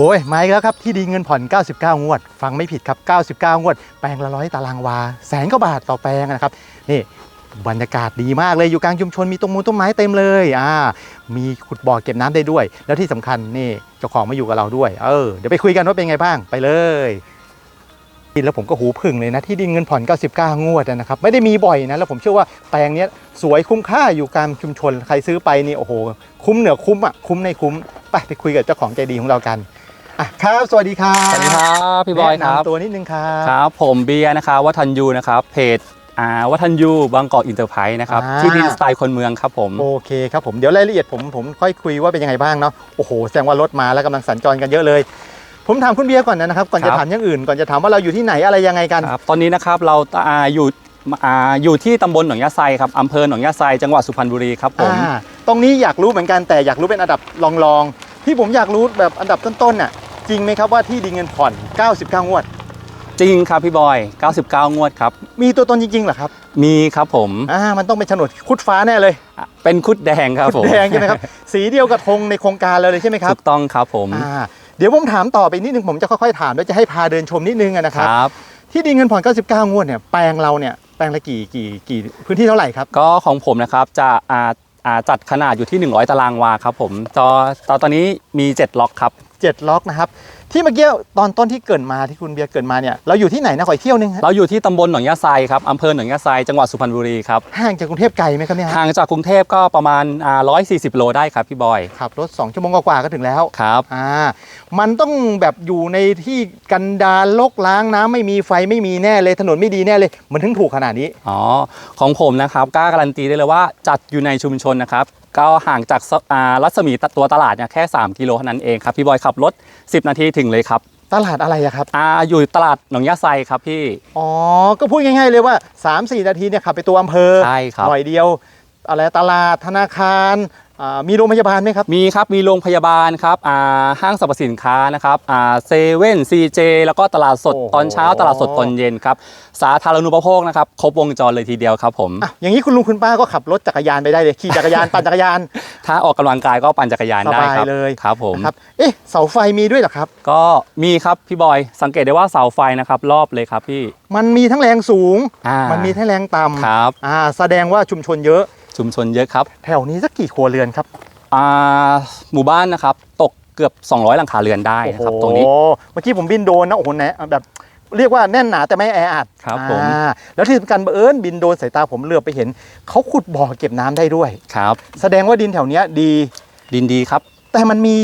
โอ้ยมาอีกแล้วครับ ที่ดีเงินผ่อน 99 งวด ฟังไม่ผิดครับ 99 งวด แปลงละร้อยตารางวา แสนกว่าบาทต่อแปลงนะครับ นี่บรรยากาศดีมากเลยอยู่กลางชุมชนมีต้นมูลต้นไม้เต็มเลยอ่ามีขุดบ่อเก็บน้ำได้ด้วย แล้วที่สำคัญนี่เจ้าของมาอยู่กับเราด้วยเออเดี๋ยวไปคุยกันว่าเป็นไงบ้างไปเลยแล้วผมก็หูพึ่งเลยนะที่ดินเงินผ่อน 99 งวดนะครับไม่ได้มีบ่อยนะแล้วผมเชื่อว่าแปลงนี้สวยคุ้มค่าอยู่กลางชุมชนใครซื้อไปนี่โอ้โห คุ้มเหนือคุ้มอะคุ้มในคุ้มไปไปคุยกับเจ้าของใจดีของเรากัน อะครับสวัสดีครับสวัสดีครับพี่บอยครับแนะนำตัวนิดนึงครับครับ ผมเบียร์นะครับวัฒนยูนะครับเพจอ่าวัฒนยูบางกอกอินเตอร์ไพรส์นะครับอ่า ที่ดินสไตล์คนเมืองครับผม โอเคครับผมเดี๋ยวรายละเอียดผมผมค่อยคุยว่าเป็นยังไงบ้างเนาะโอ้โหแสดงว่ารถมาแล้วกำลังสัญจรกันเยอะเลย ผมถามคุณเบียร์ก่อนนะครับก่อนจะถามอย่างอื่นก่อนจะถามว่าเราอยู่ที่ไหนอะไรยังไงกัน ครับตอนนี้นะครับเราอ่าอยู่อ่าอยู่ที่ตำบลหนองยาไซครับอำเภอหนองยาไซจังหวัดสุพรรณบุรีครับผม อ่าตรงนี้อยากรู้เหมือนกันแต่อยากรู้เป็นอันดับรองๆที่ผมอยากรู้แบบอันดับต้นๆน่ะ จริงไหมครับว่าที่ดินเงินผ่อน 99 งวด จริงครับพี่บอย 99 งวดครับ มีตัวตนจริงๆเหรอครับมีครับผมอ่ามันต้องเป็นโฉนดคุดฟ้าแน่เลยอะเป็นคุดแดงครับผมแดงใช่ไหมครับสีเดียวกับธงในโครงการเราเลยใช่ไหมครับถูกต้องครับผมอ่าเดี๋ยวผมถามต่อไปนิดนึงผมจะค่อยๆถามแล้วจะให้พาเดินชมนิดนึงอะนะคครับรับ ที่ดินเงินผ่อน 99 งวดเนี่ยแปลงเราเนี่ยแปลงละกี่กี่กี่พื้นที่เท่าไหร่ครับ ก็ของผมนะครับจะอ่าอ่าจัดขนาดอยู่ที่ 100 ตารางวาครับผมจอตอนตอนนี้มี 7 ล็อกครับ 7 ล็อกนะครับ ที่เมื่อกี้ตอนต้นที่เกรินมาที่คุณเบียร์เกรินมาเนี่ยเราอยู่ที่ไหนนะขออีกเที่ยวนึงฮะเราอยู่ที่ตำบลหนองยาไซครับอำเภอหนองยาไซจังหวัดสุพรรณบุรีครับห่างจากกรุงเทพไกลไหมครับเนี่ยฮะห่างจากกรุงเทพก็ประมาณอ่า140 โลได้ครับพี่บอยขับรถ2ชั่วโมงกว่าๆก็ถึงแล้วครับอ่ามันต้องแบบอยู่ในที่กันดารลกล้างน้ำไม่มีไฟไม่มีแน่เลยถนนไม่ดีแน่เลยมันถึงถูกขนาดนี้ อ๋อของผมนะครับกล้าการันตีได้เลยว่าจัดอยู่ในชุมชนนะครับก็ห่างจากสอ่ารัศมีตัวตลาดเนี่ยแค่ 3 กิโลเท่านั้นเองครับพี่บอยขับรถ 10 นาทีถึงเลยครับตลาดอะไรอะครับ อ่าอยู่ตลาดหนองยาไซครับพี่ อ๋อ ก็พูดง่ายๆเลยว่า 3-4 นาทีเนี่ยขับไปตัวอำเภอใช่ครับ หน่อยเดียว อะไรตลาดธนาคาร อ่ามีโรงพยาบาลไหมครับ มีครับ มีโรงพยาบาลครับอ่าห้างสรรพสินค้านะครับอ่าเซเว่นซีเจแล้วก็ตลาดสดโอ้โห ตอนเช้าตลาดสดตอนเย็นครับ สาธารณูปโภคนะครับ ครบวงจรเลยทีเดียวครับผม อะอย่างนี้คุณลุงคุณป้าก็ขับรถจักรยานไปได้เลยขี่จักรยาน ปั่นจักรยาน ถ้าออกกำลังกายก็ปั่นจักรยานได้ครับสบายเลย ครับผม นะครับเอ๊ะเสาไฟมีด้วยเหรอครับ ก็มีครับพี่บอย สังเกตได้ว่าเสาไฟนะครับรอบเลยครับพี่ มันมีทั้งแรงสูง อ่ามันมีทั้งแรงต่ำครับ อ่าแสดงว่าชุมชนเยอะ ชุมชนเยอะครับแถวนี้สักกี่ครัวเรือนครับอ่าหมู่บ้านนะครับ ตกเกือบ 200 หลังคาเรือนได้นะครับตรงนี้โอ้โหเมื่อกี้ผมบินโดรนนะโอ้โหแนะแบบเรียกว่าแน่นหนาแต่ไม่แออัดครับผมอ่าแล้วที่สำคัญบังเอิญบินโดรนสายตาผมเหลือบไปเห็นเขาขุดบ่อเก็บน้ำได้ด้วย ครับ แสดงว่าดินแถวเนี้ยดี ดินดีครับ แต่มันมี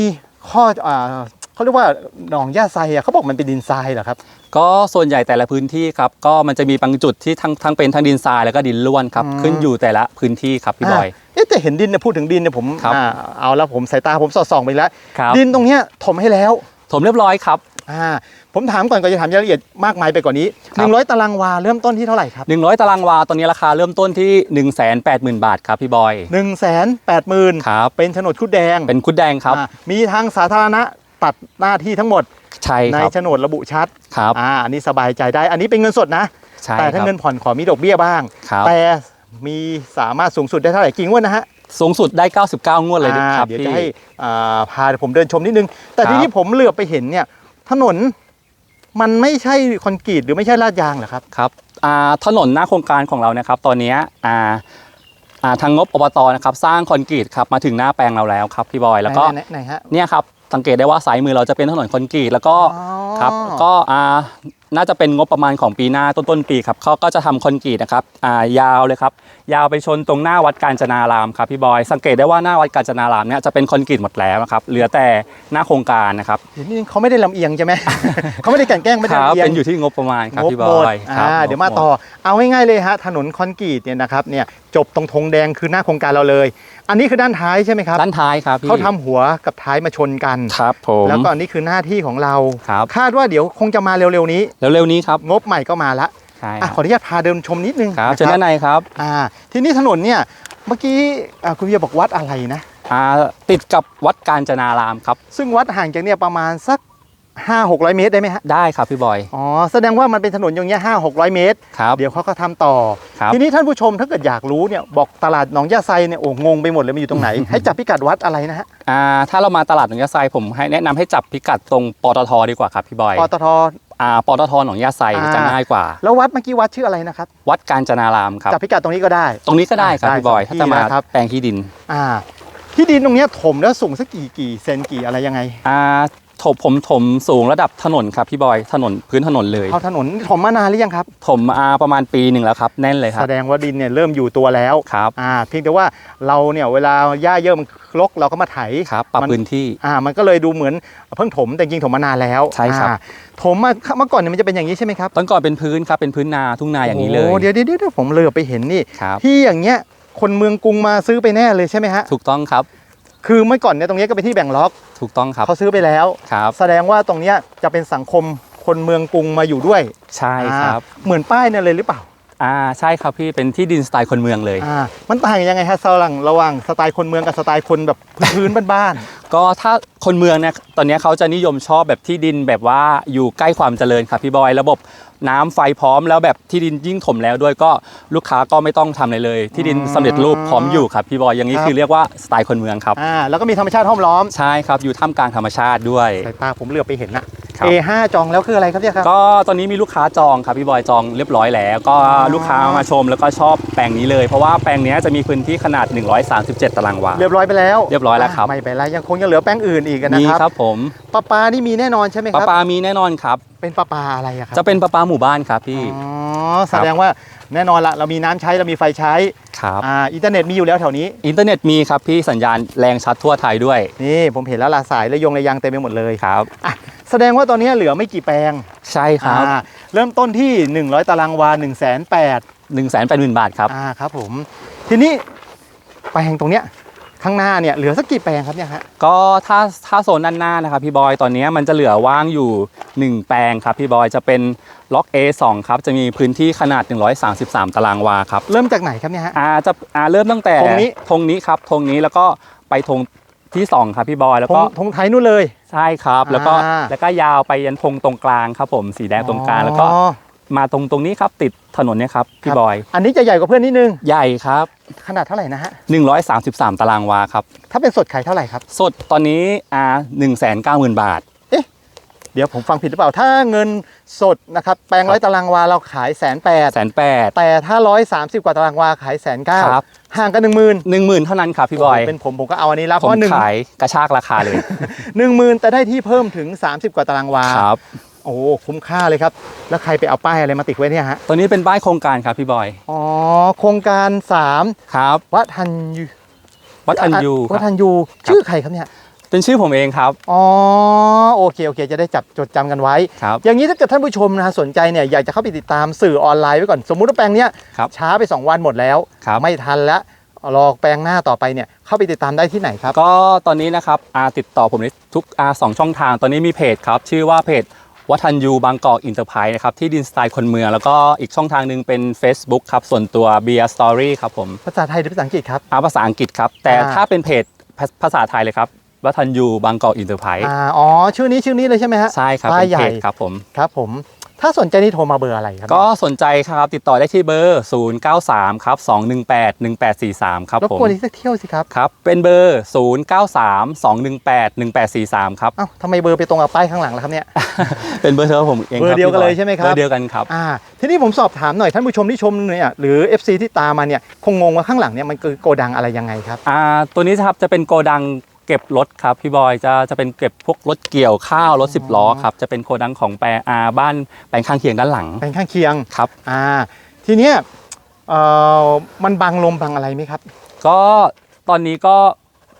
ข้ออ่าเขาเรียกว่าหนองย่าไซอะเขาบอกมันเป็นดินทรายเหรอครับ ก็ส่วนใหญ่แต่ละพื้นที่ครับก็มันจะมีบางจุดที่ทั้งทั้งเป็นทั้งดินทรายแล้วก็ดินล้วนครับอืมขึ้นอยู่แต่ละพื้นที่ครับพี่บอยาเอ๊ะแต่เห็นดินเนี่ยพูดถึงดินเนี่ยผมครับ อ่าเอาแล้วผมสายตาผมสอดส่องไปแล้ว ครับดินตรงเนี้ยถมให้แล้วถมเรียบร้อยครับ อ่าผมถามก่อนก่อนจะถามรายละเอียดมากมายไปกว่านี้ครับ100ตารางวาเริ่มต้นที่เท่าไหร่ครับ100 ตารางวาตอนนี้ราคาเริ่มต้นที่ 180,000 บาทครับพี่บอย1 8 0 0 0 0ครับเป็นโฉนดคุดแดงเป็นคุดแดงครับ อ่ามีทางสาธารณะตัดหน้าที่ทั้งหมด ใช่ในครับ โฉนดระบุชัดครับ อ่าอันนี้สบายใจได้ อันนี้เป็นเงินสดนะ ใช่แต่คถ้ารับเงินผ่อนขอมีดอกเบี้ยบ้าง ครับแต่มีสามารถสูงสุดได้เท่าไหร่กี่งวดนะฮะสูงสุดได้ 99 งวดเลยอ่าครับเดี๋ยวพี่ จะให้อ่าพาผมเดินชมนิดนึง แต่ครับ ทีนี้ผมเหลือบไปเห็นเนี่ย ถนนมันไม่ใช่คอนกรีตหรือไม่ใช่ลาดยางเหรอครับ ครับอ่าถนนหน้าโครงการของเรานะครับ ตอนนี้อ่าอ่าทางงบอบตนะครับ สร้างคอนกรีตครับมาถึงหน้าแปลงเราแล้วครับพี่บอยแล้วก็ไหนไหนไหนฮะ เนี่ยครับ สังเกตได้ว่าสายมือเราจะเป็นถนนคอนกรีตแล้วก็อ๋อ ครับก็อ่าน่าจะเป็นงบประมาณของปีหน้าต้นต้นๆปีครับเขาก็จะทำคอนกรีตนะครับอ่ายาวเลยครับยาวไปชนตรงหน้าวัดกาญจนารามครับพี่บอยสังเกตได้ว่าหน้าวัดกาญจนารามเนี่ยจะเป็นคอนกรีตหมดแล้วนะครับเหลือแต่หน้าโครงการนะครับเดี๋ยวนี้เขาไม่ได้ลำเอียงใช่ไหม เขาไม่ได้กลันแกล้งไม่คได้รับลำเอียงเป็นอยู่ที่งบประมาณครับงบพี่บหมอดยครับอ่าเดี๋ยวมาต่อ เอาง่ายๆเลยฮะถนนคอนกรีตเนี่ยนะครับเนี่ยจบตรงธงแดงคือหน้าโครงการเราเลย อันนี้คือด้านท้ายใช่ไหมครับด้านท้ายครับพี่เขาทำหัวกับท้ายมาชนกัน ครับผม แล้วก็อันนี้คือหน้าที่ของเรา ครับ คาดว่าเดี๋ยวคงจะมาเร็วๆนี้ แล้วเร็วนี้ครับงบใหม่ก็มาละใช่อะคขออนุญาตพาเดินชมนิดนึงรับนะเชิญด้านในครับอ่าทีนี้ถนนเนี่ยเมื่อกี้อ่าคุณเบียร์บอกวัดอะไรนะ อ่าติดกับวัดกาญจนารามครับ ซึ่งวัดห่างจากเนี่ยประมาณสัก ห้าหกร้อยเมตรได้ไหมฮะได้ครับพี่บอย อ๋อแสดงว่ามันเป็นถนนอย่างเงี้ยห้าหกร้อยเมตร ครับ เดี๋ยวเขาก็ทำต่อ ครับ ทีนี้ท่านผู้ชมถ้าเกิดอยากรู้เนี่ยบอกตลาดหนองยาไซเนี่ยโอ้งงไปหมดเลยมันอยู่ตรงไหน ให้จับพิกัดวัดอะไรนะฮะอ่าถ้าเรามาตลาดหนองยาไซผมให้แนะนำให้จับพิกัดตรงปตทดีกว่าครับพี่บอยปตท อ่าปตทหนองยาไซอ่า จะง่ายกว่า แล้ววัดเมื่อกี้วัดชื่ออะไรนะครับวัดกาญจนารามครับ จับพิกัดตรงนี้ก็ได้ ตรงนี้ก็ได้ครับได้พี่บอย สองถ้าจะมาที่นะครับ แปลงที่ดินอ่า ที่ดินตรงเนี้ยถมแล้วสูงสักกี่กี่เซนกี่อะไรยังไง อ่า ถมผมถมสูงระดับถนนครับพี่บอยถนนพื้นถนนเลยเอาถนนถมมานานหรือยังครับถมมาประมาณปีหนึ่งแล้วครับแน่นเลยครัแสบดงว่าดินเนี่ยเริ่มอยู่ตัวแล้วครับอ่าเพียงแต่ว่าเราเนี่ยเวลาหญ้าเยอะมันรกเราก็มาไถครับปรับมันพื้นที่อ่ามันก็เลยดูเหมือนเพิ่งถมแต่จริงๆถมมานานแล้วใช่ครับอ่าถมมาเมื่อก่อนเนี่ยมันจะเป็นอย่างนี้ใช่ไหมครับตอนก่อนเป็นพื้นครับเป็นพื้นนาทุ่งนาอย่างนี้เลยโอ้เดี๋ยวเดี๋ยวเดี๋ยวผมเลยไปเห็นนี่ครับที่อย่างเงี้ยคนเมืองกรุงมาซื้อไปแน่เลยใช่ไหมฮะถูกต้องครับ คือเมื่อก่อนเนี่ยตรงเนี้ยก็เป็นที่แบ่งล็อกถูกต้องครับเขาซื้อไปแล้วครับ แสดงว่าตรงเนี้ยจะเป็นสังคมคนเมืองกรุงมาอยู่ด้วยใช่ครับอ่าเหมือนป้ายเนี่ยเลยหรือเปล่าอ่าใช่ครับพี่เป็นที่ดินสไตล์คนเมืองเลยอ่ามันต่างยังไงฮะสลังระหว่างสไตล์คนเมืองกับสไตล์คนแบบพื้นๆบ้าน ก็ถ้าคนเมืองเนี่ยตอนนี้เขาจะนิยมชอบแบบที่ดินแบบว่าอยู่ใกล้ความเจริญครับพี่บอยระบบน้ำไฟพร้อมแล้วแบบที่ดินยิ่งถมแล้วด้วยก็ลูกค้าก็ไม่ต้องทำอะไรเลย ที่ดินสำเร็จรูปพร้อมอยู่ครับพี่บอยอย่างนี้คือเรียกว่าสไตล์คนเมืองครับๆอ่าแล้วก็มีธรรมชาติห้อมล้อมใช่ครับอยู่ท่ามกลางธรรมชาติด้วยสายตาผมเหลือบไปเห็นนะครับ A5 จองแล้วคืออะไรครับเนี่ยครับก็ตอนนี้มีลูกค้าจองครับพี่บอยจองเรียบร้อยแล้ว ก็ลูกค้ามาชมแล้วก็ชอบแปลงนี้เลยเพราะว่าแปลงเนี้ยจะมีพื้นที่ขนาด 137 ตารางวาเรียบร้อยไปแล้วเรียบร้อยแล้วครับไม่เป็นไรยังคงยังเหลือแป้งอื่นอีกนะมีครับครับผมปลาปลานี่มีแน่นอนใช่ไหมคปลารับปลามีแน่นอนครับ เป็นปลาปลาอะไรอะครับจะเป็นปลาปลาหมู่บ้านครับพี่ อ๋อแสดงว่าแน่นอนละเรามีน้ำใช้เรามีไฟใช้ครับ อ่าอินเทอร์เน็ตมีอยู่แล้วแถวนี้อินเทอร์เน็ตมีครับพี่สัญญาณแรงชัดทั่วไทยด้วยนี่ผมเห็นแล้วลาสายระยงระยางเต็มไปหมดเลยครับ อะแสดงว่าตอนนี้เหลือไม่กี่แปลงใช่ครับอ่าเริ่มต้นที่ 100 ตารางวา1 0 0 0 0 0 1นึ่งแสนแปดหมื่นบาทครับ อ่าครับผมทีนี้แปลงตรงเนี้ย ข้างหน้าเนี่ยเหลือสักกี่แปลงครับเนี่ยฮะก็ถ้าถ้าโซนด้านหน้านะครับพี่บอยตอนนี้มันจะเหลือว่างอยู่ 1 แปลงครับพี่บอยจะเป็นล็อก A2 ครับจะมีพื้นที่ขนาด 133 ตารางวาครับเริ่มจากไหนครับเนี่ยฮะอาจะอาเริ่มตั้งแต่ธงนี้ธงนี้ครับธงนี้แล้วก็ไปธงที่2ครับพี่บอยแล้วธก็งธงไทยนู่นเลยใช่ครับ แล้วก็อ่าแล้วก็ยาวไปยันธงตรงกลางครับผมสีแดงตรงกลางแล้วก็อ๋อ มาตรงตรงนี้ครับ ติดถนนเนี่ยครับพี่บอย อันนี้จะใหญ่กว่าเพื่อนนิดนึง ใหญ่ครับ ขนาดเท่าไหร่นะฮะ133 ตารางวาครับ ถ้าเป็นสดขายเท่าไหร่ครับ สดตอนนี้อ่า1 9 0 0 0 0บาท เดี๋ยวผมฟังผิดหรือเปล่า ถ้าเงินสดนะครับแปลงครับร้อยตารางวาเราขายแสนแปดแสนแปด แต่ถ้าร้อยสามสิบกว่าตารางวาขายแสนเก้าครับ ห่างกันหนึ่งหมื่นหนึ่งหมื่นเท่านั้นครับพี่บอย เป็นผมผมก็เอาอันนี้แล้วเพผมราะหนึ่งขายกระชากราคาเลย หนึ่งหมื่นแต่ได้ที่เพิ่มถึง 30 กว่าตารางวา ครับ โอ้คุ้มค่าเลยครับ แล้วใครไปเอาป้ายอะไรมาติดไว้เนี่ยฮะตัวนี้เป็นป้ายโครงการครับพี่บอยอ๋อโครงการครับ3วัดทันยูวัดทันยูควัรัดบทันยูชื่อใครครับเนี่ยเป็นชื่อผมเองครับ อ๋อ โอเค โอเค จะได้จับจดจำกันไว้ครับอย่างนี้ถ้าเกิดท่านผู้ชมนะฮะสนใจเนี่ยอยากจะเข้าไปติดตามสื่อออนไลน์ไว้ก่อน สมมุติว่าแปลงเนี้ยครับช้าไป 2 วันหมดแล้วครับไม่ทันแล้วรอแปลงหน้าต่อไปเนี่ยเข้าไปติดตามได้ที่ไหนครับ ก็ตอนนี้นะครับอาติดต่อผมในทุกอาสองช่องทาง ตอนนี้มีเพจครับ ชื่อว่าเพจ วัฒนยูบางกอกอินเตอร์ไพรส์นะครับที่ดินสไตล์คนเมือง แล้วก็อีกช่องทางหนึ่งเป็น Facebook ครับ ส่วนตัว b บียร์สตอรี่ครับผมภาษาไทยหรือภาษาอังกฤษครับอาภาษาอังกฤษครับ แต่อ่า ถ้าเป็นเพจภาภาษาไทยเลยครับวัฒนยูบางกอกอินเตอร์ไพรส์อ่าอ๋อชื่อนี้ชื่อนี้เลยใช่ไหมฮะ ใช่ครับป้ายเป็นใหญ่ เพจครับผม ครับผม ถ้าสนใจนี่โทรมาเบอร์อะไรครับก็สนใจครับติดต่อได้ที่เบอร์ 093ครับ218 1843 ครับรบผมกวนอีกสักเที่ยวสิครับครับ เป็นเบอร์ 093 218 1843 ครับเอ้าทำไมเบอร์ไปตรงกับป้ายข้างหลังล่ะครับเนี่ย เป็นเบอร์โทรผมเองคเบอร์เดียวกันเลยใช่ไหมครับเบอร์เดียวกันครับอ่าทีนี้ผมสอบถามหน่อยท่านผู้ชมที่ชมเนี่ยหรือ FC ที่ตามมาเนี่ยคงงงว่าข้างหลังเนี่ยมันคือโกดังอะไรยังไงครับอ่าตัวนี้ครับจะเป็นโกดัง เก็บรถครับพี่บอยจะจะเป็นเก็บพวกรถเกี่ยวข้าวรถ10ล้อครับจะเป็นโกดังของแปรอาบ้านแปลงข้างเคียงด้านหลังเป็นข้างเคียงครับ อ่า ทีเนี้ยเอ่อมันบังลมบังอะไรไหมครับ ก็ตอนนี้ก็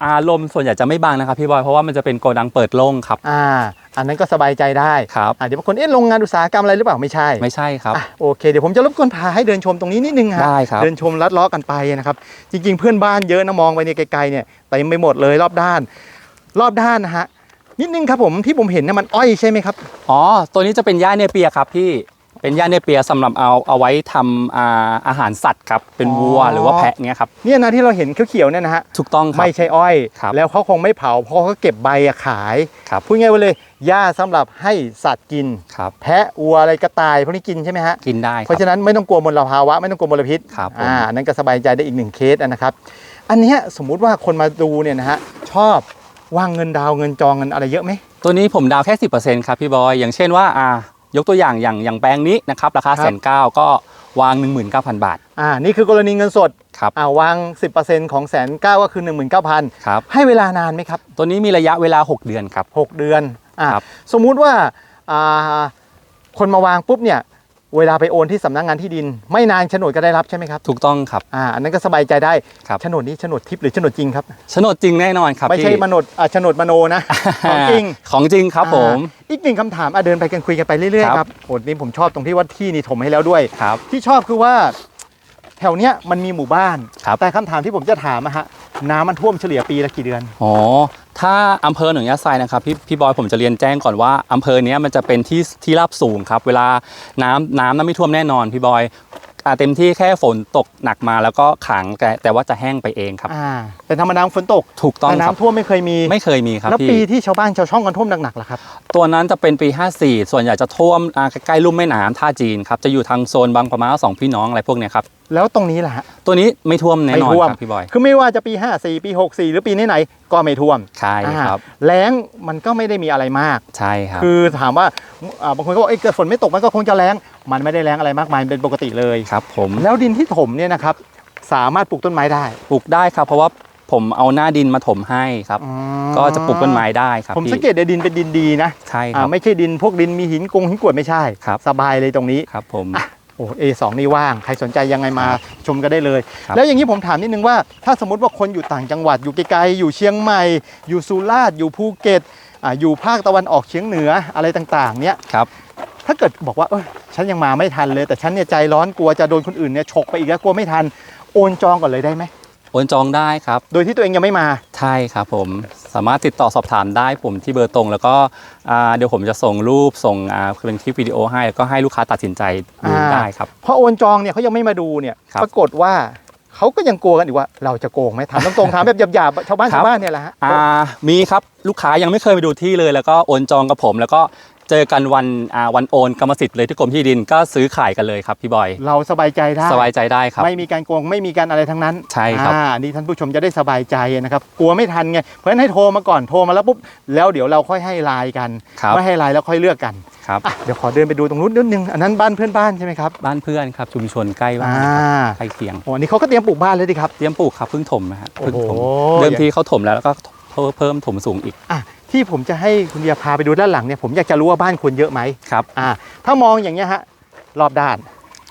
อาลมส่วนใหญ่จะไม่บางนะครับพี่บอยเพราะว่ามันจะเป็นโกดังเปิดโล่งครับอ่าอันนั้นก็สบายใจได้ครับอ่าเดี๋ยวบางคนเอ๊ะโรงงานอุตสาหกรรมอะไรหรือเปล่าไม่ใช่ไม่ใช่ครับอะโอเคเดี๋ยวผมจะรบกวนพาให้เดินชมตรงนี้นิดนึงฮะได้ครับเดินชมลัดเลาะกันไปนะครับจริงๆ เพื่อนบ้านเยอะนะมองไปเนี่ยไกลๆเนี่ยเต็มไปหมดเลยรอบด้าน รอบด้านนะฮะนิดนึงครับผมที่ผมเห็นเนี่ยมันอ้อยใช่ไหมครับอ๋อตัวนี้จะเป็นหญ้าเนเปียครับพี่ เเป็นหญ้าเนเปียสำหรับเอาเอาไว้ทำอ่าอาหารสัตว์ครับเป็นอ๋อวัวหรือว่าแพะเงี้ยครับเนี่ยนะที่เราเห็นเขียวๆเนี่ยนะฮะถูกต้องครับไม่ใช่อ้อย ครับแล้วเขาคงไม่เผาเพราะเขาเก็บใบอะขายครับ พูดง่ายๆว่าเลยหญ้าสำหรับให้สัตว์กิน ครับแพะวัวอะไรกระต่ายพวกนี้กินใช่ไหมฮะ กินได้เพครัราะบฉะนั้นไม่ต้องกลัวมลภาวะไม่ต้องกลัวมลพิษครับผม อ่านั่นก็สบายใจได้อีกหนึ่งเคสนะครับ อันเนี้ยสมมุติว่าคนมาดูเนี่ยนะฮะชอบวางเงินดาวน์เงินจองเงินอะไรเยอะไหม ตัวนี้ผมดาวแค่10%ครับพี่บอยอย่างเช่นว่าอ่า ยกตัวอย่างอย่างอย่างแปลงนี้นะครับราคาครับแสนเก้าก็วาง 19,000 บาท อ่า นี่คือกรณีเงินสดครับอ่าวาง 10%ของแสนเก้าก็คือ 19,000ครับให้เวลานานไหมครับ ตัวนี้มีระยะเวลา 6 เดือนครับ 6 เดือนอ่าครับสมมุติว่าอ่าคนมาวางปุ๊บเนี่ย เวลาไปโอนที่สำนักงานที่ดิน ไม่นานโฉนดก็ได้รับใช่ไหมครับถูกต้องครับ อ่าอันนั้นก็สบายใจได้ครับ โฉนดนี้โฉนดทิพย์หรือโฉนดจริงครับ โฉนดจริงแน่นอนครับไม่ใช่พี่มโนดอ่าโฉนดมโนนะ ของจริงของจริงครับผม อ่าอีกหนึ่งคำถามอะเดินไปกันคุยกันไปเรื่อยๆครับครับโอ้นี่ผมชอบตรงที่ว่าที่นี่ถมให้แล้วด้วย ครับ ที่ชอบคือว่าแถวเนี้ยมันมีหมู่บ้าน ครับ แต่คำถามที่ผมจะถามอะฮะน้ำมันท่วมเฉลี่ยปีละกี่เดือน อ๋อ ถ้าอำเภอหนองยาไซนะครับพี่พี่บอยผมจะเรียนแจ้งก่อนว่าอำเภอเนี้ยมันจะเป็นที่ที่ราบสูงครับ เวลาน้ำน้ำนั้นไม่ท่วมแน่นอนพี่บอยอ่าเต็มที่แค่ฝนตกหนักมาแล้วก็ขังแต่แต่ว่าจะแห้งไปเองครับ อ่าเป็นธรรมดาฝนตกถูกต้องแต่ครับ น้ำท่วมไม่เคยมีไม่เคยมีครับแล้วปีพี่ที่ชาวบ้านชาวช่องกันท่วมหนักๆล่ะครับ ตัวนั้นจะเป็นปี 54 ส่วนใหญ่จะท่วมอ่าใกล้ๆลุ่มแม่น้ำท่าจีนครับ จะอยู่ทางโซนบางปะมาสองพี่น้องอะไรพวกเนี้ยครับแล้วตรงนี้ล่ะฮะตัวนี้ไม่ท่วมแน่นอนไม่ท่วมครับพี่บอย คือไม่ว่าจะปี 54 ปี 64 หรือปีไหนๆก็ไม่ท่วมใช่ครับ อ่าแล้งมันก็ไม่ได้มีอะไรมาก ใช่ครับ คือถามว่าอ่าบางคนก็บอกเอ้ยเกิดฝนไม่ตกมันก็คงจะแรงมันไม่ได้แรงอะไรมากมายมันเป็นปกติเลย ครับผมแล้วดินที่ถมเนี่ยนะครับสามารถปลูกต้นไม้ได้ปลูกได้ครับ เพราะว่าผมเอาหน้าดินมาถมให้ครับก็จะปลูกต้นไม้ได้ครับผมพี่สังเกตในดินเป็นดินดีนะใช่คอ่ารับ ไม่ใช่ดินพวกดินมีหินกงหินกรวดไม่ใช่ ครับ สบายเลยตรงนี้ ครับผม โอ้เอสองนี่ว่าง ใครสนใจยังไงมาครับชมกันได้เลยครับแล้วอย่างนี้ผมถามนิดนึงว่า ถ้าสมมติว่าคนอยู่ต่างจังหวัดอยู่ไกลๆอยู่เชียงใหม่ อยู่สุราษฎร์อยู่ภูเก็ตอ่าอยู่ภาคตะวันออกเฉียงเหนืออะไรต่างๆ เนี่ยครับถ้าเกิดบอกว่าเอยฉันยังมาไม่ทันเลย แต่ฉันเนี่ยใจร้อนกลัวจะโดนคนอื่นเนี่ยฉกไปอีกแล้วกลัวไม่ทันโอนจองก่อนเลยได้ไหม โอนจองได้ครับ โดยที่ตัวเองยังไม่มา ใช่ครับผมสามารถติดต่อสอบถามได้ผมที่เบอร์ตรง แล้วก็อ่าเดี๋ยวผมจะส่งรูปส่งอ่าเป็นคลิปวิดีโอให้แล้วก็ให้ลูกค้าตัดสินใจดูอ่า ได้ครับพอโอนจองเนี่ยเขายังไม่มาดูเนี่ยครับปรากฏว่าเขาก็ยังกลัวกันอีกว่าเราจะโกงไหมถามตรงๆถามแบบหยาบๆชาวบ้านครับ ชาวบ้านเนี่ยแหละฮะ อ่ามีครับลูกค้ายังไม่เคยไปดูที่เลย แล้วก็โอนจองกับผม แล้วก็ เจอกันวันอ่าวันโอนกรรมสิทธิ์เลยที่กรมที่ดินก็ซื้อขายกันเลยครับพี่บอย เราสบายใจได้สบายใจได้ครับ ไม่มีการโกงไม่มีการอะไรทั้งนั้นใช่ครับ อ่านี่ท่านผู้ชมจะได้สบายใจนะครับกลัวไม่ทันไงเพราะฉะนั้นให้โทรมาก่อนโทรมาแล้วปุ๊บแล้วเดี๋ยวเราค่อยให้ไลน์กันครับ ไม่ให้ไลน์แล้วค่อยเลือกกันครับ อะเดี๋ยวขอเดินไปดูตรงนู้นนิดนึงอันนั้นบ้านเพื่อนบ้านใช่ไหมครับบ้านเพื่อนครับชุมชนใกล้บ้าอ่านใกล้เคียง โอ้อันนี้เขาก็เตรียมปลูกบ้านเลยดิครับ เตรียมปลูกครับเพิ่งถมนะฮะเพิ่งถมโอ้โหเริ่มที่เขาถมแล้วแล้วก็เพิ่มเพิ่มถมสูงอีก อะ ที่ผมจะให้คุณเดียพาไปดูด้านหลังเนี่ยผมอยากจะรู้ว่าบ้านคนเยอะไหมครับอ่าถ้ามองอย่างเงี้ยฮะรอบด้าน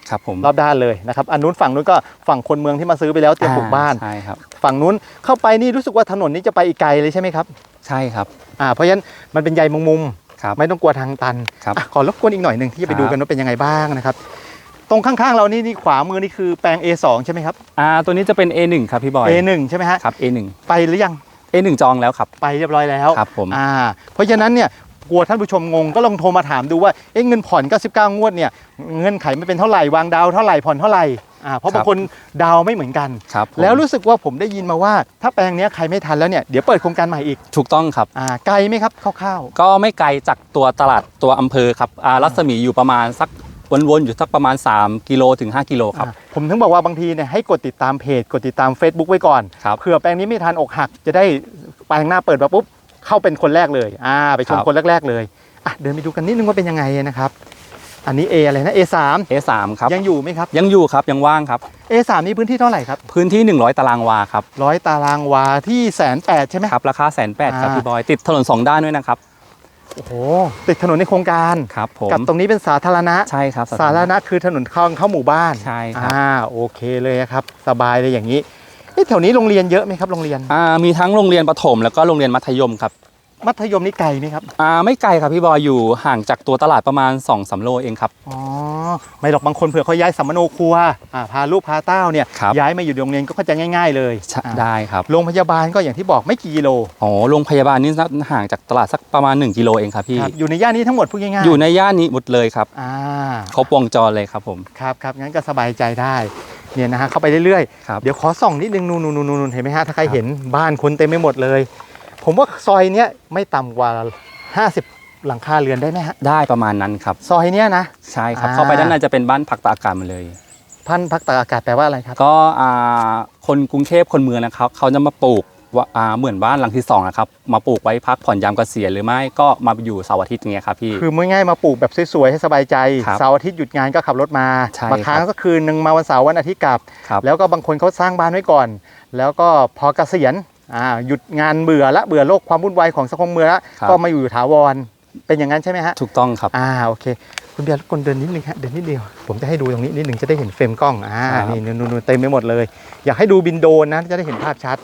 ครับผมรอบด้านเลยนะครับอันนู้นฝั่งนู้นก็ฝั่งคนเมืองที่มาซื้อไปแล้วเตรียมปลูกบ้านอ่ใช่ครับฝั่งนู้นเข้าไปนี่รู้สึกว่าถนนนี้จะไปอีกไกลเลยใช่ไหมครับ ใช่ครับอ่าเพราะฉะนั้นมันเป็นใยมุมมุมๆครับไม่ต้องกลัวทางตันครับอะขอรบกวนอีกหน่อยหนึ่งที่จะไปครับดูกันว่าเป็นยังไงบ้างนะครับตรงข้างๆ เรานี่นี่ขวามือนี่คือแปลง A2 ใช่ไหมครับอ่าตัวนี้จะเป็น A1 ครับพี่บอย A1 ใช่ไหมฮะครับ A1 ไปหรือยัง A1 จองแล้วครับ ไปเรียบร้อยแล้วครับผม อ่าเพราะฉะนั้นเนี่ยกลัวท่านผู้ชมงงก็ลองโทรมาถามดูว่าเอ๊ะเงินผ่อน 99 งวดเนี่ยเงื่อนไขไม่เป็นเท่าไหร่วางดาวเท่าไหร่ผ่อนเท่าไหร่อ่าเพราะบางคนดาวไม่เหมือนกัน ครับผมแล้วรู้สึกว่าผมได้ยินมาว่า ถ้าแปลงเนี้ยใครไม่ทันแล้วเนี่ยเดี๋ยวเปิดโครงการใหม่อีกถูกต้องครับ อ่าไกลไหมครับคร่าวก็ไม่ไกลจากตัวตลาดตัวอำเภอครับอ่ารัศมีอยู่ประมาณสัก วนๆอยู่สักประมาณ 3 กิโลถึง 5 กิโลๆครับ อ่าผมถึงบอกว่าบางทีเนี่ยให้กดติดตามเพจ กดติดตาม Facebook ไว้ก่อน ครับ เผื่อแปลงนี้ไม่ทันอกหัก จะได้แปลงหน้าเปิดมาปุ๊บ เข้าเป็นคนแรกเลยอ่าไปชมครับคนแรก ๆ เลยอะเดินไปดูกันนิดนึงว่าเป็นยังไงนะครับ อันนี้ A อะไรนะ A3 A3 ครับ ยังอยู่ไหมครับ ยังอยู่ครับยังว่างครับ A3 นี่พื้นที่เท่าไหร่ครับพื้นที่ 100 ตารางวาครับร้อยตารางวาที่แสนแปดใช่ไหม ครับราคาแสนแปดครับอ่า พี่บอยติดถนนสองด้านด้วยนะครับ โอ้โหติดถนนในโครงการครับผมกับตรงนี้เป็นสาธารณะใช่ครับสาธารณะคือถนนเข้าเข้าหมู่บ้านใช่ครับอ่าโอเคเลยครับ สบายเลยอย่างนี้เอ๊ะแถวนี้โรงเรียนเยอะไหมครับโรงเรียนอ่ามีทั้งโรงเรียนประถมแล้วก็โรงเรียนมัธยมครับ มัธยมนี่ไกลไหมครับ อ่าไม่ไกลครับพี่บอยอยู่ห่างจากตัวตลาดประมาณ2อสโลเองครับ อ๋อ ไม่หรอกบางคนเผื่อเขาย้ายสัมมโนครัวอ่าพาลูกพาเต้าเนี่ยครับ ย้ายมาอยู่โรงเรียนก็จะง่าย ๆ เลยใช่อ่าได้ครับ โรงพยาบาลก็อย่างที่บอกไม่กี่กิโลอ๋อโรงพยาบาลนี่ห่างจากตลาดสักประมาณ 1 กิโลเองครับพี่ ครับอยู่ในย่านนี้ทั้งหมดพูดง่ายๆอยู่ในย่านนี้หมดเลยครับ อ่าครบวงจรเลยครับผม ครับครับงั้นก็สบายใจได้เนี่ยนะฮะเข้าไปเรื่อยครับ ๆ เดี๋ยวขอส่องนิดนึงนู่นนู่นนู่นนู่นเห็นไหมฮะถ้าใครครับเห็นบ้านคนเต็มไปหมดเลย ผมว่าซอยเนี้ยไม่ต่ำกว่า 50 หลังคาเรือนได้ไหมฮะได้ประมาณนั้นครับซอยเนี้ยนะ ใช่ครับ อ่า เข้าไปด้านในจะเป็นบ้านพักตากอากาศหมาเลย พันพักตากอากาศแปลว่าอะไรครับ ก็อ่าคนกรุงเทพคนเมืองนะครับ เขาจะมาปลูกว่าอ่าเหมือนบ้านหลังที่สองนะครับมาปลูกไว้พักผ่อนยามเกษียณหรือไม่ก็มาอยู่เสาร์อาทิตย์อย่างเงี้ยครับพี่ คือมื่อง่ายมาปลูกแบบสวยๆให้สบายใจครับเสาร์อาทิตย์หยุดงานก็ขับรถมาใช่บางครั้งครับ ก็คืนหนึ่งมาวันเสาร์วันอาทิตย์กลับ ครับแล้วก็บางคนเขาสร้างบ้านไว้ก่อน แล้วก็พอเกษียณ อ่าหยุดงานเบื่อละเบื่อโลกความวุ่นวายของสังคมเมืองละครับ ก็มาอยู่ถาวรเป็นอย่างนั้นใช่ไหมฮะถูกต้องครับ อ่าโอเคคุณเบียร์รบกวนเดินนิดนึงฮะเดินนิดเดียว ผมจะให้ดูตรงนี้นิดนึงจะได้เห็นเฟรมกล้องอ่าครับ นี่นู่นๆๆเต็มไปหมดเลย อยากให้ดูบินโดรนนะจะได้เห็นภาพชัด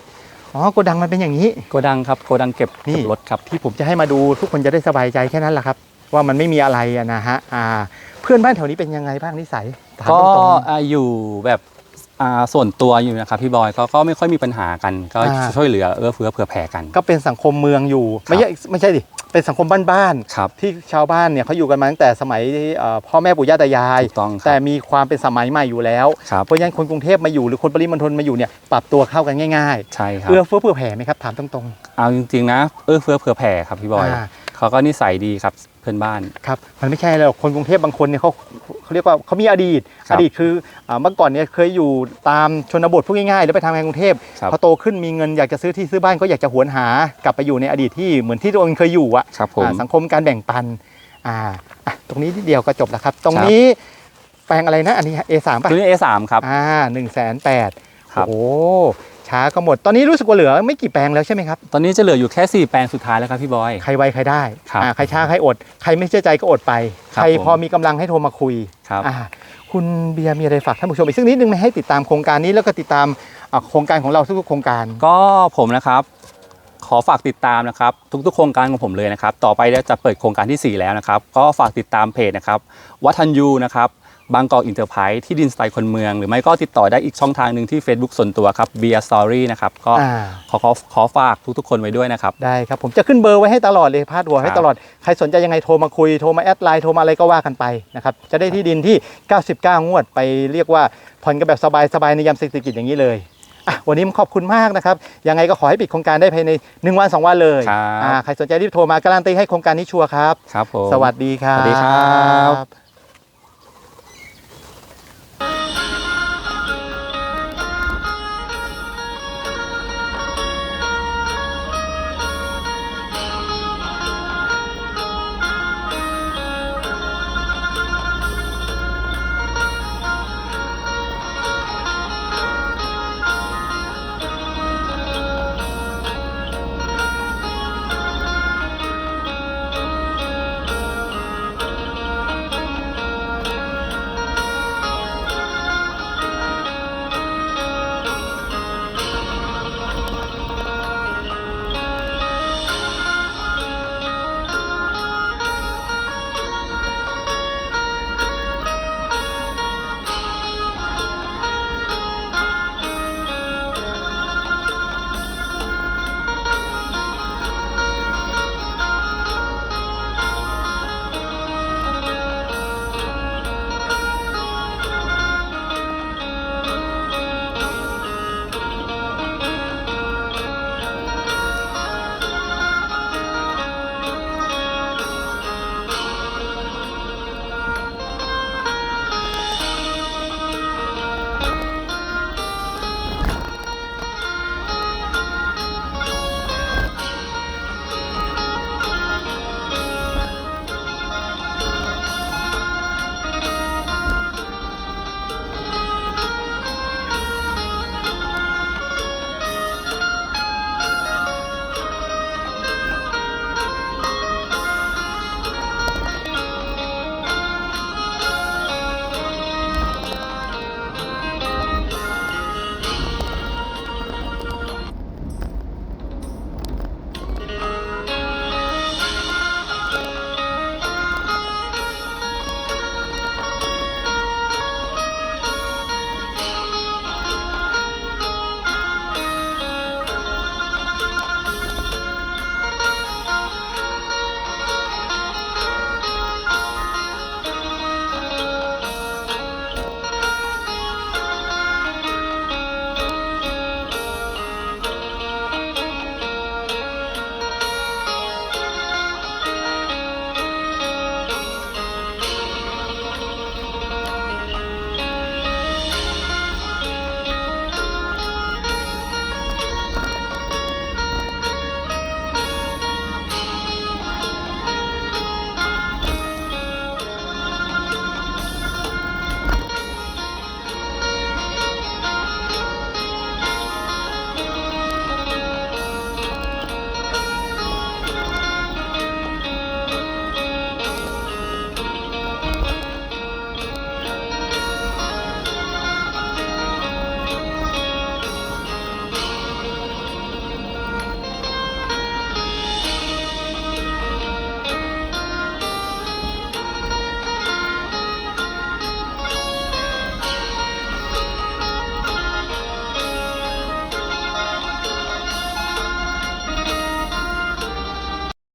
อ๋อโกดังมันเป็นอย่างนี้ โกดังครับโกดังเก็บนี่ เก็บรถครับ ที่ผมจะให้มาดูทุกคนจะได้สบายใจแค่นั้นแหละครับ ว่ามันไม่มีอะไรอะนะฮะอ่าเพื่อนบ้านแถวนี้เป็นยังไงบ้างนิสัยถามก็ตรงอ่าอยู่แบบอ่า ส่วนตัวอยู่นะครับพี่บอยก็ก็ไม่ค่อยมีปัญหากันก็อ่า ช่วยเหลือเอื้อเฟื้อเผื่อแผ่กันๆก็เป็นสังคมเมืองอยู่ ไม่ใช่ไม่ใช่ดิเป็นสังคมบ้านครับๆที่ชาวบ้านเนี่ยเขาอยู่กันมาตั้งแต่สมัยเอ่อพ่อแม่ปู่ย่าตายาย ถูกต้องคแต่รับมีความเป็นสมัยใหม่อยู่แล้ว ครับเพราะฉะนั้นคนกรุงเทพมาอยู่หรือคนปริมณฑลมาอยู่เนี่ยปรับตัวเข้ากันง่ายใช่คๆรับเอื้อเฟื้อเผื่อแผ่ไหมครับถามตรงเอาจริงๆนะเอื้อเฟื้อเผื่อแผ่ครับพี่บอยอ่า เขาก็นิสัยดีครับเพื่อนบ้านๆครับมันไม่ใช่หรอกคนกรุงเทพบางคนเนี่ยเขาเขาเรียกว่าเขามีอดีต ครัอบดีตคืออ่าเมื่อก่อนเนี่ยเคยอยู่ตามชนบทพูดง่ายๆแล้วไปทำงานกรุงเทพครับพอโตขึ้นมีเงินอยากจะซื้อที่ซื้อบ้านก็อยากจะหวนหากลับไปอยู่ในอดีตที่เหมือนที่ตัวเองเคยอยู่อะครับผม อ่าสังคมการแบ่งปันอ่าอะตรงนี้ทีเดียวก็จบแล้วครับ ตรงนี้แปลงอะไรนะอันนี้ A3 ป่ะ ตัวนี้ A3 ครับ อ่าหนึ่งแสนแปดครับโอ้โห ช้าก็หมด ตอนนี้รู้สึกว่าเหลือไม่กี่แปลงแล้วใช่ไหมครับ ตอนนี้จะเหลืออยู่แค่4แปลงสุดท้ายแล้วครับพี่บอย ใครไวใครได้ครับอ่าใครช้าใครอด ใครไม่เชื่อใจก็อดไป ครับใครผมพอมีกำลังให้โทรมาคุยครับอ่าคุณเบียร์มีอะไรฝากท่านผู้ชมอีกสักนิดนึงไหมให้ติดตามโครงการนี้แล้วก็ติดตามอ่าโครงการของเราทุกๆโครงการ ก็ผมนะครับ ขอฝากติดตามนะครับ ทุกๆ โครงการของผมเลยนะครับ ต่อไปจะเปิดโครงการทีสี่ 4 แล้วนะครับ ก็ฝากติดตามเพจนะครับวัฒนยูนะครับ บางกอกอินเตอร์ไพรส์ที่ดินสไตล์คนเมือง หรือไม่ก็ติดต่อได้อีกช่องทางหนึ่งที่ Facebook ส่วนตัวครับเบียร์สตอรี่นะครับก็อ่า ขอขอขอฝากทุกๆ คนไว้ด้วยนะครับ ได้ครับ ผมจะขึ้นเบอร์ไว้ให้ตลอดเลยพาดหัวให้ครับ ตลอด ใครสนใจยังไงโทรมาคุยโทรมาแอดไลน์โทรมาอะไรก็ว่ากันไปนะครับ จะได้ที่ดินที่ 99 งวดไปเรียกว่าผ่อนกันแบบสบายๆในยามเศรษฐกิจอย่างนี้เลยอะวันนี้ขอบคุณมากนะครับ ยังไงก็ขอให้ปิดโครงการได้ภายใน 1 วัน 2 วันเลยครับ อ่าใครสนใจรีบโทรมาการันตีให้โครงการนี้ชัวร์ครับ ครับผม สวัสดีครับ สวัสดีครับ